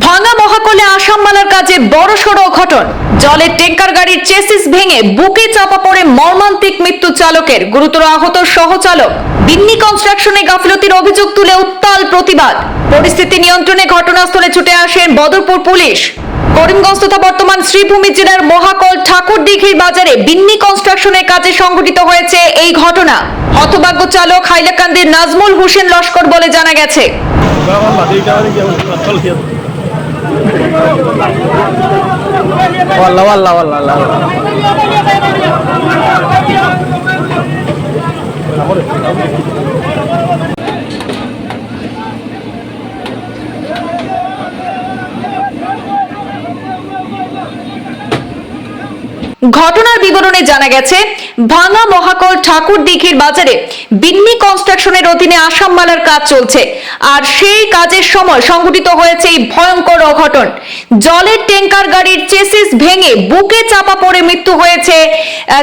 ভাঙা মহাকলে আসাম মালার কাজে বড় সড় অঘটন জলের ট্যাঙ্কার গাড়ির চেসিস ভেঙে বুকে চাপা পড়ে মর্মান্তিক মৃত্যু চালকের গুরুতর আহত সহচালক বিন্নি কনস্ট্রাকশনে গাফিলতির অভিযোগ তুলে উত্তাল প্রতিবাদ পরিস্থিতি নিয়ন্ত্রণে ঘটনাস্থলে ছুটে আসেন বদরপুর পুলিশ করিমগঞ্জ তথা বর্তমান শ্রীভূমি জেলার মহাকল ঠাকুর দিঘির বাজারে বিন্নি কনস্ট্রাকশনের কাজে সংঘটিত হয়েছে এই ঘটনা হতভাগ্য চালক হাইলাকান্দির নাজমুল হোসেন লস্কর বলে জানা গেছে والله والله والله والله ঘটনার বিবরণে জানা গেছে, ভাঙা মহাকল ঠাকুর দিঘির বাজারে বিন্নি কনস্ট্রাকশনের অধীনে আসাম মালার কাজ চলছে। আর সেই কাজের সময় সংঘটিত হয়েছে এই ভয়ঙ্কর অঘটন। জলের ট্যাঙ্কার গাড়ির চেসিস ভেঙে বুকে চাপা পড়ে মৃত্যু হয়েছে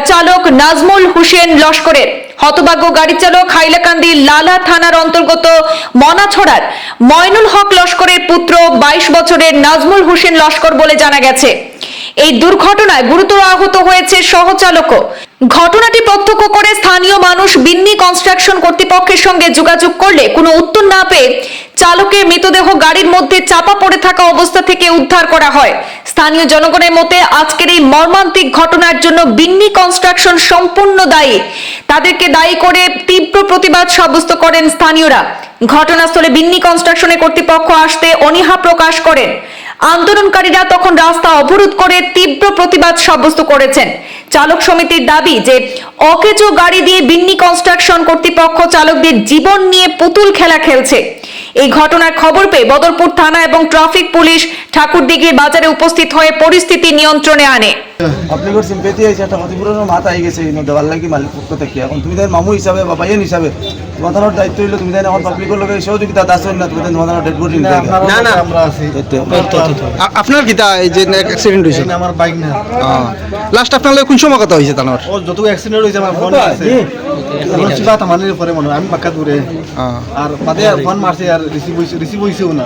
চালক নাজমুল হুসেন লস্করের। হতভাগ্য গাড়ি চালক হাইলাকান্দি লালা থানার অন্তর্গত মনাছড়ার। ময়নুল হক লস্করের পুত্র বাইশ বছরের নাজমুল হোসেন লস্কর বলে জানা গেছে। এই দুর্ঘটনায় গুরুতর আহত হয়েছে সহচালকও ঘটনাটি প্রত্যক্ষ করে স্থানীয় মানুষ বিন্নি কনস্ট্রাকশন কর্তৃপক্ষের সঙ্গে যোগাযোগ করলে কোনো উত্তর না পেয়ে চালকের মৃতদেহ গাড়ির মধ্যে চাপা পড়ে থাকা অবস্থা থেকে উদ্ধার করা হয়। স্থানীয় জনগণের মতে আজকের এই মর্মান্তিক ঘটনার জন্য বিন্নি কনস্ট্রাকশন সম্পূর্ণ দায়ী। তাদেরকে দায়ী করে তীব্র প্রতিবাদ সাব্যস্ত করেন স্থানীয়রা। ঘটনাস্থলে বিন্নি কনস্ট্রাকশনের কর্তৃপক্ষ আসতে অনীহা প্রকাশ করেন। আন্দোলনকারীরা তখন রাস্তা অবরোধ করে তীব্র প্রতিবাদ সাব্যস্ত করেছেন। চালক সমিতির দাবি যে, অকেজো গাড়ি দিয়ে বিন্নি কনস্ট্রাকশন কর্তৃপক্ষ চালকদের জীবন নিয়ে পুতুল খেলা খেলছে। এই ঘটনার খবর পেয়ে বদরপুর থানা এবং ট্রাফিক পুলিশ ঠাকুরদিঘির বাজারে উপস্থিত হয়ে পরিস্থিতি নিয়ন্ত্রণে আনে। আপনি করে সিম্পেতি হয়েছে একটা ক্ষতিপূরণের মাথা আই গেছে ইনো দেওয়ার লাগি মালিক পক্ষ থেকে। এখন তুমি তাই মামু হিসাবে বা হিসাবে সমাধানের দায়িত্ব হইল তুমি তাই পাবলিকের লগে সহযোগিতা দাস না তুমি সমাধানের ডেড বডি না না আপনার কিতা এই যে অ্যাক্সিডেন্ট হয়েছে আমার বাইক না। লাস্ট আপনার লগে কোন সময় কথা তানোর ও যত অ্যাক্সিডেন্ট হয়েছে আমার ফোন আছে পরে মনে আমি পাক্কা দূরে। আর বাদে ফোন মারছে আর রিসিভ হয়েছে রিসিভ হয়েছেও না।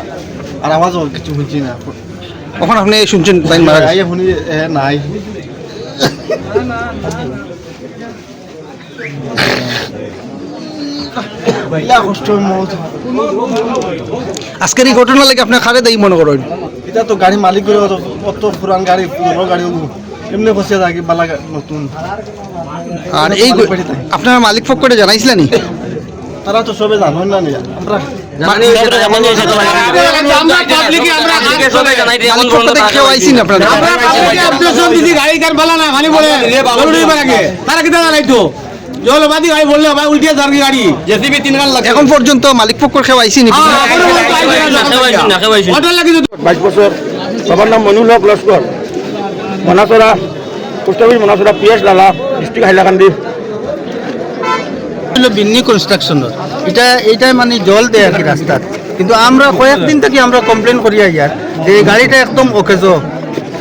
আর আওয়াজও কিছু শুনছি না। ওখানে আপনি শুনছেন বাইন মারা গেছে। শুনি এ, নাই। আজকের এই ঘটনা লাগে আপনার খারে দেই মনে করেন। এটা তো গাড়ি মালিক করে অত পুরান গাড়ি পুরো গাড়ি এমনি বসে থাকি বালা নতুন। আর এই আপনার মালিক ফোক করে জানাইছিলেন তারা তো সবে জানো না মালিক পক্ষ কেউ আইসি না। আপনার এখন পর্যন্ত মালিক পক্ষ কেউ আইসি নি বাইশ বছর সবার নাম Monul Haque Laskar. Monachara post office Monachara P S Lala district Hailakandi. Binni কনস্ট্রাকশনের। এটা এইটাই মানে জল দেয় আর কি রাস্তার কিন্তু আমরা কয়েকদিন থেকে আমরা কমপ্লেন করি ইয়ার যে গাড়িটা একদম ওকেজ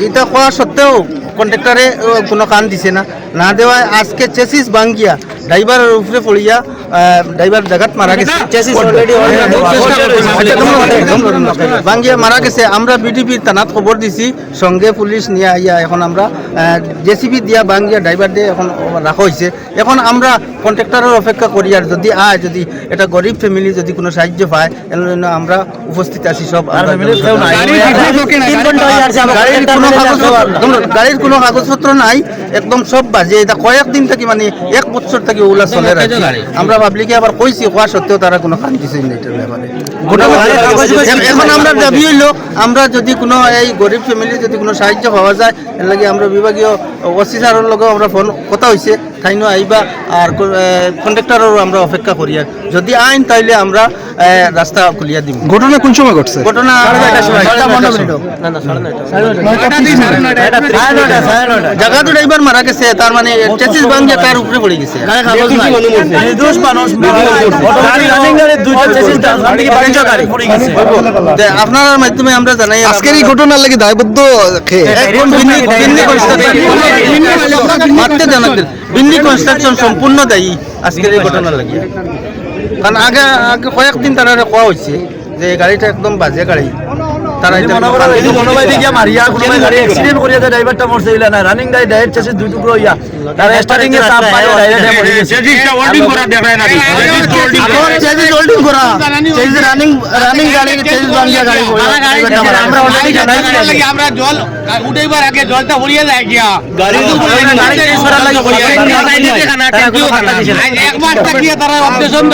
এটা কোয়া সত্ত্বেও কন্ট্রাক্টরে কোনো কান দিছে না। না দেওয়ায় আজকে চেসিস ভাঙ্গিয়া ড্রাইভারের উপরে পড়িয়া ড্রাইভার জায়গাত মারা গেছে। চেসিস ভাঙ্গিয়া মারা গেছে। আমরা বিডিপির থানাত খবর দিছি। সঙ্গে পুলিশ নিয়ে আইয়া এখন আমরা জেসিবি দিয়া ভাঙ্গিয়া ড্রাইভার দিয়ে এখন রাখা হয়েছে। এখন আমরা কন্ট্রাক্টরের অপেক্ষা করি আর যদি আয় যদি এটা গরিব ফ্যামিলি যদি কোনো সাহায্য পায় এর জন্য আমরা উপস্থিত আছি সব। আমরা- কোনো কাগজ- গাড়ির কোনো কাগজপত্র নাই। একদম সব বাজে এটা কয়েকদিন থেকে মানে এক বছর থেকে ওগুলা চলে রাখছি আমরা পাবলিকে আবার কইছি কোয়া সত্ত্বেও তারা কোনো কান দিছে না এটার ব্যাপারে। এখন- এখন আমরা দাবি হইল আমরা যদি কোনো এই গরিব ফ্যামিলি যদি কোনো সাহায্য পাওয়া যায় এর লাগে আমরা বিভাগীয় ওসি স্যারের লগেও আমরা ফোন কথা হয়েছে তাইনো আইবা আর কন্ট্রাক্টরেরও আমরা অপেক্ষা করি আর। যদি আইন তাইলে আমরা রাস্তা খুলিয়া দিব ঘটনা কোন সময় ঘটছে? ঘটনা জায়গাটো ড্রাইভার মারা গেছে তার মানে চেসিস ভাঙ্গিয়া তার উপরে পড়ে গেছে। আপনার মাধ্যমে আমরা জানাই আজকের এই ঘটনার লাগে দায়বদ্ধ খেয়ে একদম বিন্নি- বিন্নি কনস্ট্রাকশন সম্পূর্ণ দায়ী আজকের এই ঘটনা লাগে। কারণ আগে আগে কয়েকদিন তারা কোয়া হয়েছে যে গাড়িটা একদম বাজে গাড়ি। তারা মারিয়া গাড়ি অ্যাক্সিডেন্ট করিয়া যে ড্রাইভারটা মরছে না। রানিং গাড়ি ডাইরেক্ট চেসে দুই টুকরো হইয়া তার স্টার্টিং এ চাপ পায় ডাইরেক্ট মরে গেছে। এখন চেজি হোল্ডিং করা চেজি রানিং রানিং গাড়ি চেজি ভাঙ্গিয়া গাড়ি আমরা অলরেডি জানাই। আমরা জল উঠেবার আগে জলটা ভরিয়ে যায় গিয়া। গাড়ি গাড়ি চেঞ্জ করার লাগে। এক মাস তারা অপারেশন